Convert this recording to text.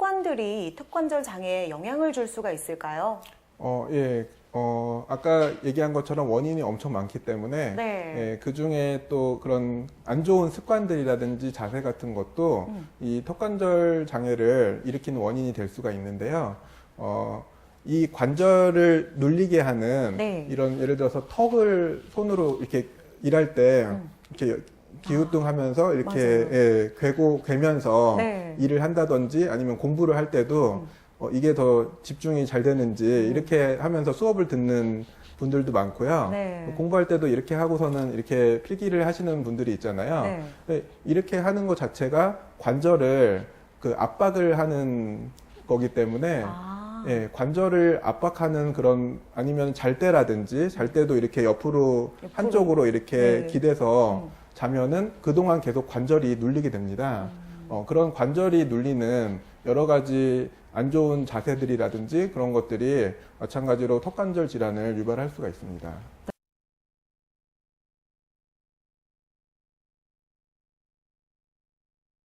습관들이 이 턱관절 장애에 영향을 줄 수가 있을까요? 어, 예. 어, 아까 얘기한 것처럼 원인이 엄청 많기 때문에 네. 예, 그 중에 또 그런 안 좋은 습관들이라든지 자세 같은 것도 음. 이 턱관절 장애를 일으키는 원인이 될 수가 있는데요. 어, 이 관절을 눌리게 하는 네. 이런 예를 들어서 턱을 손으로 이렇게 일할 때 음. 이렇게 기우뚱하면서 이렇게. 예, 괴고 괴면서 네. 일을 한다든지 아니면 공부를 할 때도 어, 이게 더 집중이 잘 되는지 이렇게 하면서 수업을 듣는 분들도 많고요. 네. 공부할 때도 이렇게 하고서는 이렇게 필기를 하시는 분들이 있잖아요. 네. 이렇게 하는 것 자체가 관절을 그 압박을 하는 거기 때문에 아, 예, 관절을 압박하는 그런 아니면 잘 때라든지 잘 때도 이렇게 옆으로, 옆으로. 한쪽으로 이렇게 네. 기대서 음. 자면은 그동안 계속 관절이 눌리게 됩니다. 음. 어, 그런 관절이 눌리는 여러 가지 안 좋은 자세들이라든지 그런 것들이 마찬가지로 턱관절 질환을 유발할 수가 있습니다.